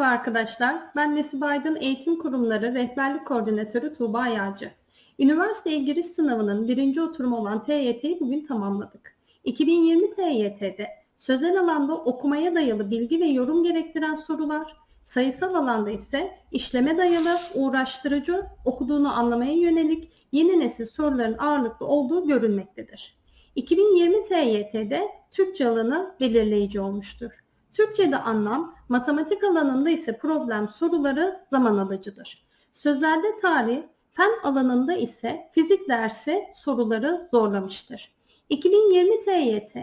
Merhaba arkadaşlar, ben Nesibe Aydın Eğitim Kurumları Rehberlik Koordinatörü Tuğba Yağcı. Üniversiteye giriş sınavının birinci oturumu olan TYT'yi bugün tamamladık. 2020 TYT'de sözel alanda okumaya dayalı bilgi ve yorum gerektiren sorular, sayısal alanda ise işleme dayalı, uğraştırıcı, okuduğunu anlamaya yönelik yeni nesil soruların ağırlıklı olduğu görülmektedir. 2020 TYT'de Türkçe alanı belirleyici olmuştur. Türkçe'de anlam, matematik alanında ise problem soruları zaman alıcıdır. Sözelde tarih, fen alanında ise fizik dersi soruları zorlamıştır. 2020 TYT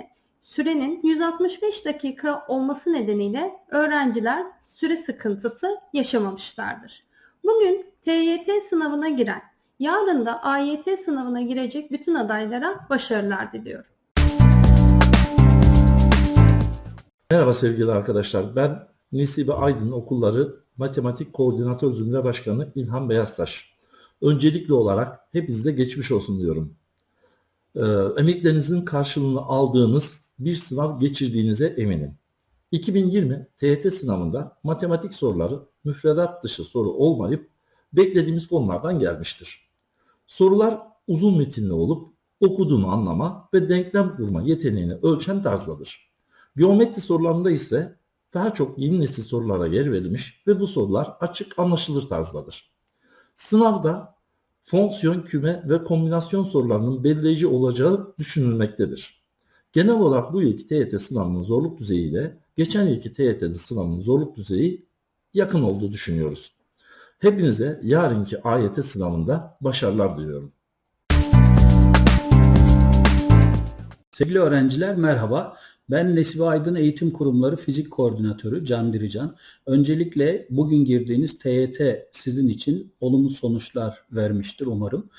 sürenin 165 dakika olması nedeniyle öğrenciler süre sıkıntısı yaşamamışlardır. Bugün TYT sınavına giren, yarın da AYT sınavına girecek bütün adaylara başarılar diliyorum. Merhaba sevgili arkadaşlar. Ben Nesibe Aydın Okulları Matematik Koordinatör Zümre Başkanı İlhan Beyaztaş. Öncelikli olarak hepinize geçmiş olsun diyorum. Ee, emeklerinizin karşılığını aldığınız bir sınav geçirdiğinize eminim. 2020 TYT sınavında matematik soruları müfredat dışı soru olmayıp beklediğimiz konulardan gelmiştir. Sorular uzun metinli olup okuduğunu anlama ve denklem kurma yeteneğini ölçen tarzdadır. Geometri sorularında ise daha çok yeni nesil sorulara yer verilmiş ve bu sorular açık anlaşılır tarzdadır. Sınavda fonksiyon, küme ve kombinasyon sorularının belirleyici olacağı düşünülmektedir. Genel olarak bu yılki TYT sınavının zorluk düzeyi ile geçen yılki TYT sınavının zorluk düzeyi yakın olduğu düşünüyoruz. Hepinize yarınki AYT sınavında başarılar diliyorum. Sevgili öğrenciler merhaba. Ben Nesibe Aydın Eğitim Kurumları Fizik Koordinatörü Can Dirican. Öncelikle bugün girdiğiniz TYT sizin için olumlu sonuçlar vermiştir umarım.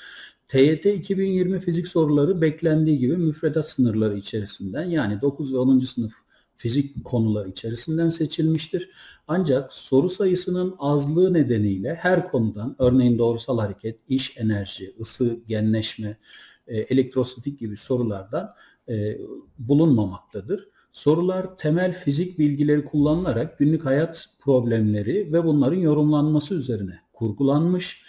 TYT 2020 fizik soruları beklendiği gibi müfredat sınırları içerisinden yani 9 ve 10. sınıf fizik konuları içerisinden seçilmiştir. Ancak soru sayısının azlığı nedeniyle her konudan örneğin doğrusal hareket, iş enerji, ısı, genleşme, e, elektrostatik gibi sorulardan e, bulunmamaktadır. Sorular temel fizik bilgileri kullanılarak günlük hayat problemleri ve bunların yorumlanması üzerine kurgulanmış.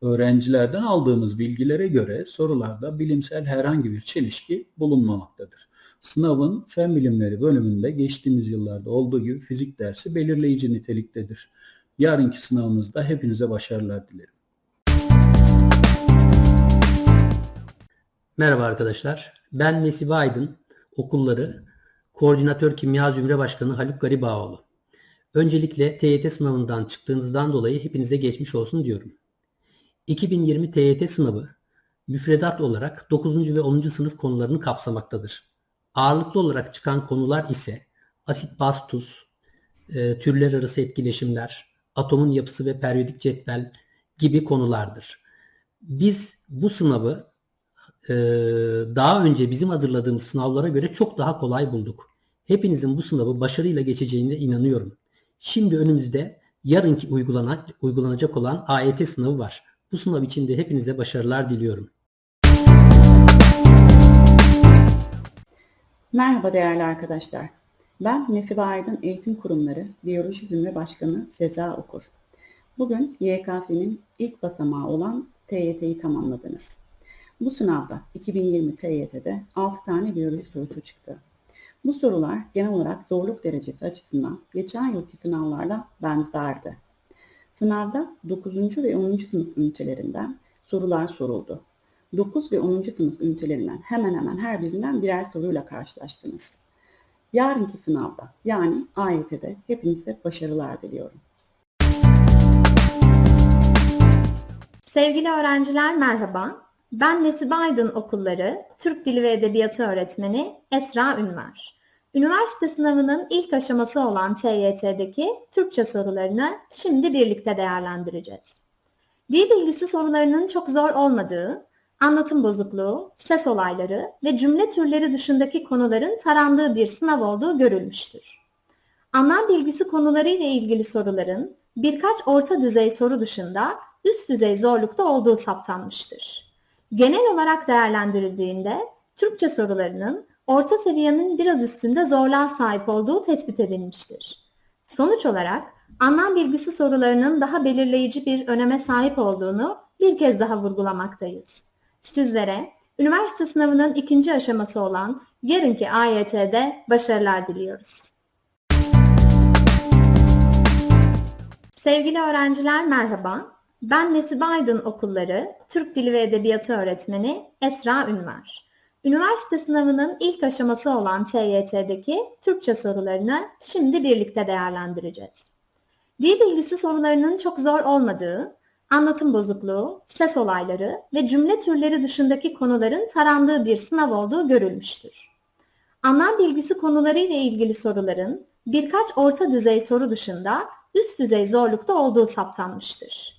Öğrencilerden aldığımız bilgilere göre sorularda bilimsel herhangi bir çelişki bulunmamaktadır. Sınavın fen bilimleri bölümünde geçtiğimiz yıllarda olduğu gibi fizik dersi belirleyici niteliktedir. Yarınki sınavınızda hepinize başarılar dilerim. Merhaba arkadaşlar. Ben Nesibe Aydın, okulları Koordinatör Kimya Zümre Başkanı Haluk Garibaoğlu. Öncelikle TYT sınavından çıktığınızdan dolayı hepinize geçmiş olsun diyorum. 2020 TYT sınavı müfredat olarak 9. ve 10. sınıf konularını kapsamaktadır. Ağırlıklı olarak çıkan konular ise asit baz tuz, e, türler arası etkileşimler, atomun yapısı ve periyodik cetvel gibi konulardır. Biz bu sınavı e, daha önce bizim hazırladığımız sınavlara göre çok daha kolay bulduk. Hepinizin bu sınavı başarıyla geçeceğine inanıyorum. Şimdi önümüzde yarınki uygulanan, uygulanacak olan AYT sınavı var. Bu sınav için de hepinize başarılar diliyorum. Merhaba değerli arkadaşlar. Ben Nesibe Aydın Eğitim Kurumları Biyoloji Zümre Başkanı Seza Okur. Bugün YKS'nin ilk basamağı olan TYT'yi tamamladınız. Bu sınavda 2020 TYT'de 6 tane biyoloji sorusu çıktı. Bu sorular genel olarak zorluk derecesi açısından geçen yılki sınavlarla benzerdi. Sınavda 9. ve 10. sınıf ünitelerinden sorular soruldu. 9 ve 10. sınıf ünitelerinden hemen hemen her birinden birer soruyla karşılaştınız. Yarınki sınavda yani AYT'de hepinize başarılar diliyorum. Sevgili öğrenciler merhaba. Ben Nesibe Aydın Okulları Türk Dili ve Edebiyatı öğretmeni Esra Ünver. Üniversite sınavının ilk aşaması olan TYT'deki Türkçe sorularını şimdi birlikte değerlendireceğiz. Dil bilgisi sorularının çok zor olmadığı, anlatım bozukluğu, ses olayları ve cümle türleri dışındaki konuların tarandığı bir sınav olduğu görülmüştür. Anlam bilgisi konuları ile ilgili soruların birkaç orta düzey soru dışında üst düzey zorlukta olduğu saptanmıştır. Genel olarak değerlendirildiğinde Türkçe sorularının orta seviyenin biraz üstünde zorluğa sahip olduğu tespit edilmiştir. Sonuç olarak anlam bilgisi sorularının daha belirleyici bir öneme sahip olduğunu bir kez daha vurgulamaktayız. Sizlere üniversite sınavının ikinci aşaması olan yarınki AYT'de başarılar diliyoruz. Sevgili öğrenciler merhaba. Ben Nesibe Aydın Okulları Türk Dili ve Edebiyatı öğretmeni Esra Ünver. Üniversite sınavının ilk aşaması olan TYT'deki Türkçe sorularını şimdi birlikte değerlendireceğiz. Dil bilgisi sorularının çok zor olmadığı, anlatım bozukluğu, ses olayları ve cümle türleri dışındaki konuların tarandığı bir sınav olduğu görülmüştür. Anlam bilgisi konuları ile ilgili soruların birkaç orta düzey soru dışında üst düzey zorlukta olduğu saptanmıştır.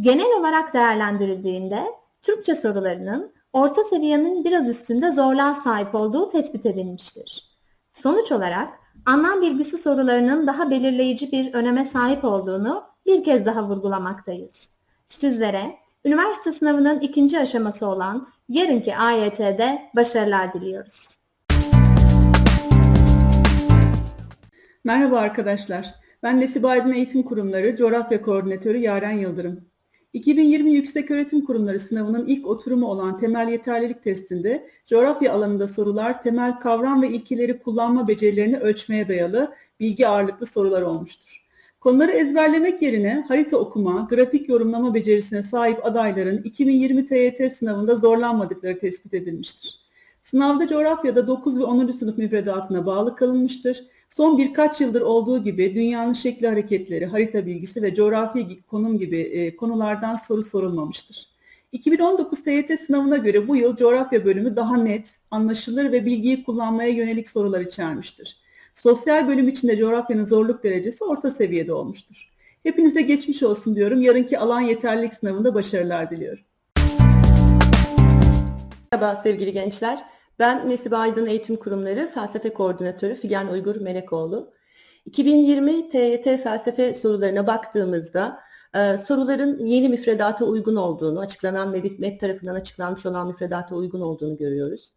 Genel olarak değerlendirildiğinde Türkçe sorularının orta seviyenin biraz üstünde zorluğa sahip olduğu tespit edilmiştir. Sonuç olarak anlam bilgisi sorularının daha belirleyici bir öneme sahip olduğunu bir kez daha vurgulamaktayız. Sizlere üniversite sınavının ikinci aşaması olan yarınki AYT'de başarılar diliyoruz. Merhaba arkadaşlar. Ben Nesibe Aydın Eğitim Kurumları Coğrafya Koordinatörü Yaren Yıldırım. 2020 Yükseköğretim Kurumları sınavının ilk oturumu olan temel yeterlilik testinde coğrafya alanında sorular temel kavram ve ilkeleri kullanma becerilerini ölçmeye dayalı bilgi ağırlıklı sorular olmuştur. Konuları ezberlemek yerine harita okuma, grafik yorumlama becerisine sahip adayların 2020 TYT sınavında zorlanmadıkları tespit edilmiştir. Sınavda coğrafyada 9 ve 10. sınıf müfredatına bağlı kalınmıştır. Son birkaç yıldır olduğu gibi dünyanın şekli hareketleri, harita bilgisi ve coğrafi konum gibi e, konulardan soru sorulmamıştır. 2019 TYT sınavına göre bu yıl coğrafya bölümü daha net, anlaşılır ve bilgiyi kullanmaya yönelik sorular içermiştir. Sosyal bölüm içinde coğrafyanın zorluk derecesi orta seviyede olmuştur. Hepinize geçmiş olsun diyorum. Yarınki alan yeterlilik sınavında başarılar diliyorum. Merhaba sevgili gençler. Ben Nesibe Aydın Eğitim Kurumları Felsefe Koordinatörü Figen Uygur Melekoğlu. 2020 TYT felsefe sorularına baktığımızda e, soruların yeni müfredata uygun olduğunu, açıklanan ve MEP tarafından açıklanmış olan müfredata uygun olduğunu görüyoruz.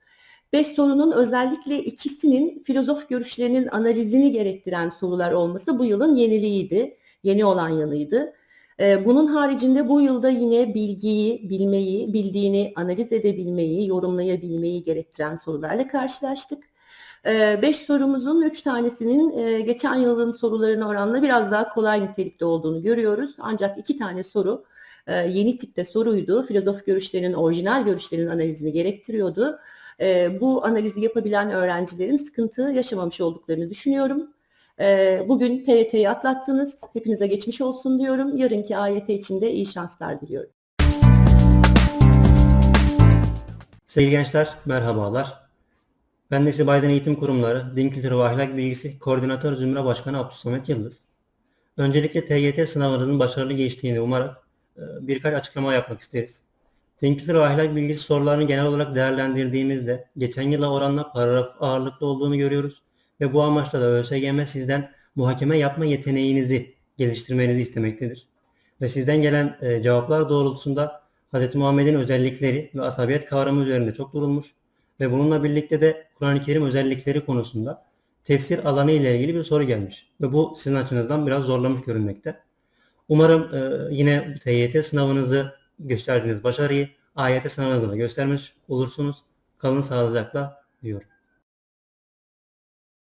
Beş sorunun özellikle ikisinin filozof görüşlerinin analizini gerektiren sorular olması bu yılın yeniliğiydi, yeni olan yanıydı. Ee, Bunun haricinde bu yılda yine bilgiyi, bilmeyi, bildiğini analiz edebilmeyi, yorumlayabilmeyi gerektiren sorularla karşılaştık. Ee, Beş sorumuzun üç tanesinin e, geçen yılın sorularına oranla biraz daha kolay nitelikte olduğunu görüyoruz. Ancak iki tane soru e, yeni tipte soruydu. Filozof görüşlerinin, orijinal görüşlerin analizini gerektiriyordu. E, Bu analizi yapabilen öğrencilerin sıkıntı yaşamamış olduklarını düşünüyorum. Ee, Bugün TYT'yi atlattınız. Hepinize geçmiş olsun diyorum. Yarınki AYT için de iyi şanslar diliyorum. Sevgili gençler, merhabalar. Ben Nesibe Aydın Eğitim Kurumları, Din Kültürü ve Ahlak Bilgisi Koordinatör Zümre Başkanı Abdülsamet Yıldız. Öncelikle TYT sınavınızın başarılı geçtiğini umarak e, birkaç açıklama yapmak isteriz. Din Kültürü ve Ahlak Bilgisi sorularını genel olarak değerlendirdiğimizde geçen yıla oranla paragraf ağırlıklı olduğunu görüyoruz ve bu amaçla da ÖSYM sizden muhakeme yapma yeteneğinizi geliştirmenizi istemektedir. Ve sizden gelen e, cevaplar doğrultusunda Hz. Muhammed'in özellikleri ve asabiyet kavramı üzerinde çok durulmuş ve bununla birlikte de Kur'an-ı Kerim özellikleri konusunda tefsir alanı ile ilgili bir soru gelmiş. Ve bu sizin açınızdan biraz zorlamış görünmekte. Umarım e, yine TYT sınavınızı gösterdiğiniz başarıyı AYT sınavınızda da göstermiş olursunuz. Kalın sağlıcakla diyorum.